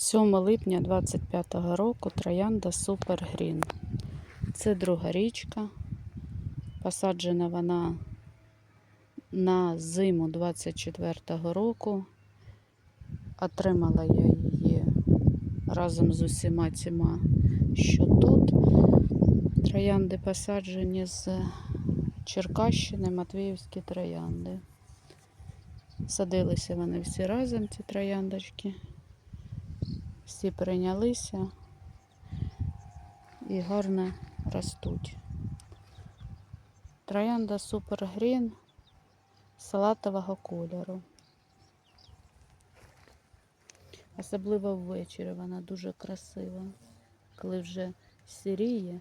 7 липня 25 року троянда Супер Грін. Це друга річка. Посаджена вона на зиму 24-го року. Отримала я її разом з усіма цими, що тут. Троянди посаджені з Черкащини, Матвіївські троянди. Садилися вони всі разом, ці трояндочки. Всі прийнялися і гарно ростуть. Троянда Супер Грін салатового кольору. Особливо ввечері вона дуже красива. Коли вже сіріє,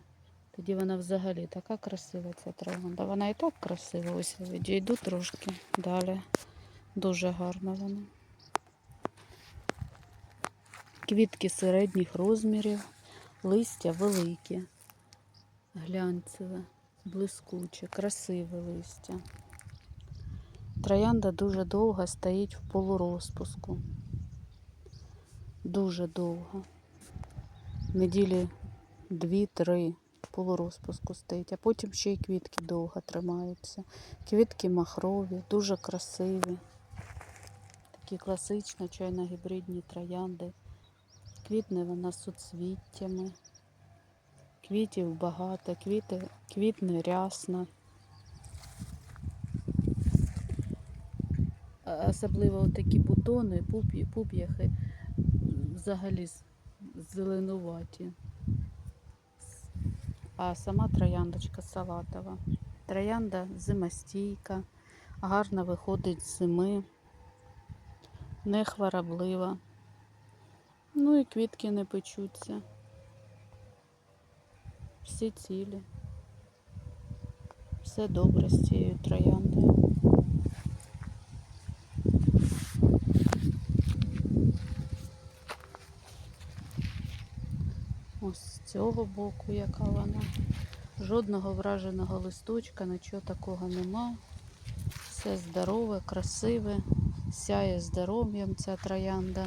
тоді вона взагалі така красива, ця троянда. Вона і так красива. Ось відійду трошки далі. Дуже гарна вона. Квітки середніх розмірів, листя великі, глянцеве, блискуче, красиве листя. Троянда дуже довго стоїть в полурозпуску. Дуже довго. Неділі дві-три полурозпуску стоїть, а потім ще й квітки довго тримаються. Квітки махрові, дуже красиві. Такі класично чайно-гібридні троянди. Квітне вона суцвіттями. Квітів багато, квіти, квітне рясно. Особливо такі бутони, пуп'яхи взагалі зеленуваті. А сама трояндочка салатова. Троянда зимостійка, гарно виходить з зими, не хвороблива. Ну і квітки не печуться. Всі цілі. Все добре з цією трояндою. Ось з цього боку, яка вона. Жодного враженого листочка, нічого такого нема. Все здорове, красиве, сяє здоров'ям ця троянда.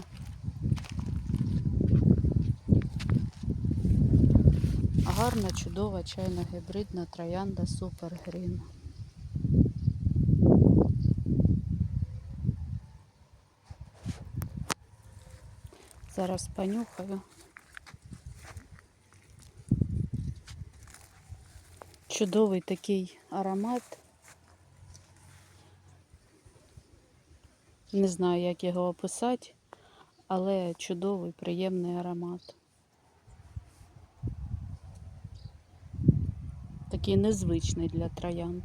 Гарна, чудова чайна гібридна троянда Супер Грін. Зараз понюхаю. Чудовий такий аромат. Не знаю, як його описати, але чудовий, приємний аромат. Такий незвичний для троянд.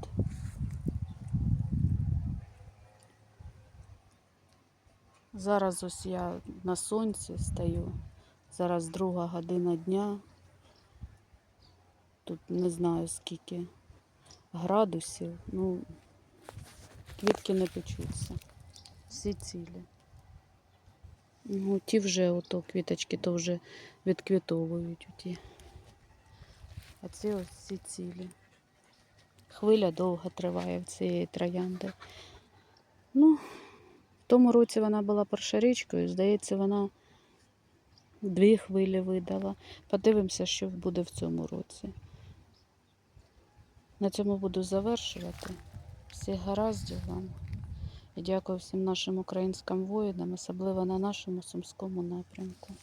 Зараз ось я на сонці стою. Зараз друга година дня. Тут не знаю скільки градусів. Ну, квітки не печуться. Всі цілі. Ну, ті вже ото квіточки то вже відквітовують оті. А ці ось всі цілі. Хвиля довго триває в цієї троянди. Ну, в тому році вона була першорічкою, здається, вона дві хвилі видала. Подивимося, що буде в цьому році. На цьому буду завершувати. Всіх гараздів вам. І дякую всім нашим українським воїнам, особливо на нашому сумському напрямку.